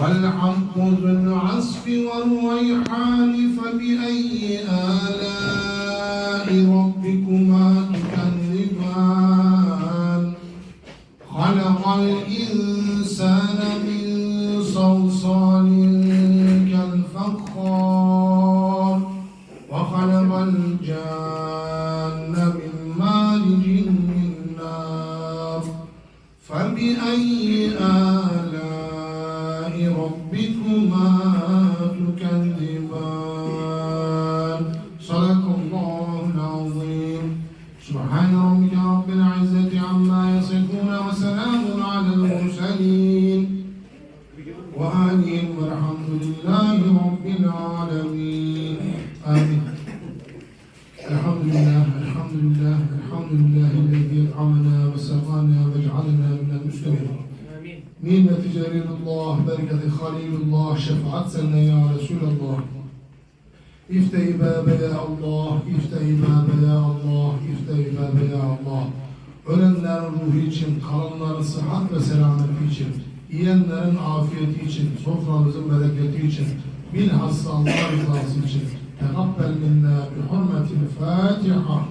والحب ذو العصف والريحان فبأي آلاء ربكما تكذبان؟ خلق الإنسان من صلصال كالفخار وخلق الجان من مارج من نار فبأي آلاء ربكما تكذبان. صدق الله العظيم. سبحان ربك رب العزة عما يصفون وسلام على المرسلين. وآمين والحمد لله رب العالمين. آمين. الحمد لله الحمد لله الحمد لله. Nimeti celilullah, bereketi halilullah, şefaat senden ya Resulallah. İftehi bâbe ya Allah, iftehi bâbe ya Allah, iftehi bâbe ya Allah. Ölenler ruhu için, kalanların sıhhat ve selameti için, yiyenlerin afiyeti için, soframızın bereketi için, bilhassa Allah rızası için. Tekabbel minna bi hurmeti Fatiha.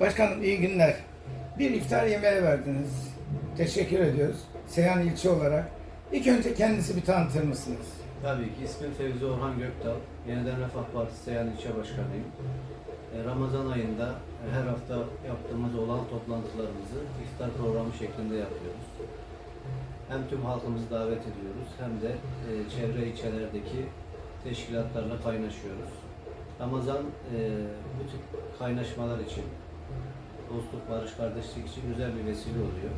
Başkanım iyi günler. Bir iftar yemeği verdiniz. Teşekkür ediyoruz. Seyhan ilçe olarak. İlk önce kendisi bir tanıtır mısınız? Tabii ki ismim Fevzi Orhan Gökdal. Yeniden Refah Partisi Seyhan İlçe Başkanıyım. E, Ramazan ayında her hafta yaptığımız olan toplantılarımızı iftar programı şeklinde yapıyoruz. Hem tüm halkımızı davet ediyoruz hem de e, çevre ilçelerdeki teşkilatlarla kaynaşıyoruz. Ramazan e, bu tip kaynaşmalar için, dostluk, barış, kardeşlik için güzel bir vesile oluyor.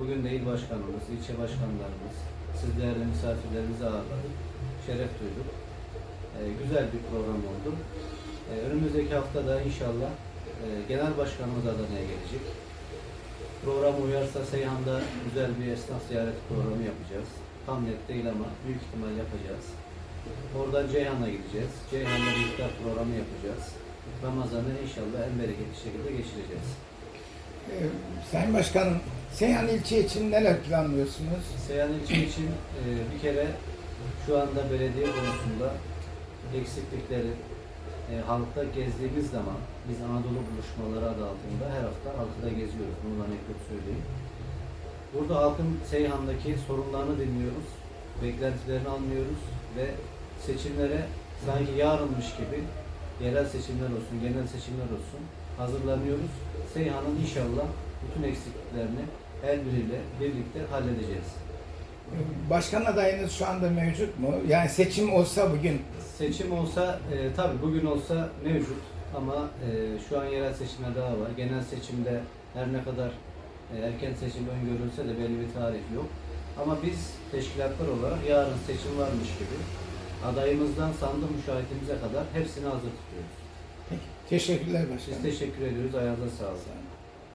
Bugün de il başkanımız, ilçe başkanlarımız, siz değerli misafirlerimizi ağırladık. Şeref duyduk. Ee, güzel bir program oldu. Ee, önümüzdeki haftada inşallah e, genel başkanımız Adana'ya gelecek. Program uyarsa Seyhan'da güzel bir esnaf ziyareti programı yapacağız. Tam net değil ama büyük ihtimal yapacağız. Oradan Ceyhan'a gideceğiz. Ceyhan'da bir iftar programı yapacağız. Ramazan'ı inşallah en bereketli şekilde geçireceğiz. Ee, Sayın Başkanım, Seyhan ilçe için neler planlıyorsunuz? Seyhan ilçe için e, bir kere şu anda belediye konusunda eksiklikleri e, halkta gezdiğimiz zaman biz Anadolu buluşmaları adı altında her hafta halkı da geziyoruz. Bunu da anekdot söyleyeyim. Burada halkın Seyhan'daki sorunlarını dinliyoruz. Beklentilerini anlıyoruz ve seçimlere sanki yarınmış gibi yerel seçimler olsun, genel seçimler olsun hazırlanıyoruz. Seyhan'ın inşallah bütün eksikliklerini el biriyle birlikte halledeceğiz. Başkan adayınız şu anda mevcut mu? Yani seçim olsa bugün Seçim olsa, e, tabii bugün olsa mevcut ama e, şu an yerel seçimler daha var. Genel seçimde her ne kadar e, erken seçim öngörülse de belli bir tarih yok. Ama biz teşkilatlar olarak yarın seçim varmış gibi adayımızdan sandık müşahitimize kadar hepsini hazır tutuyoruz. Peki, teşekkürler Biz başkanım. teşekkür ediyoruz. Ayağınıza sağlık. Sağ olun.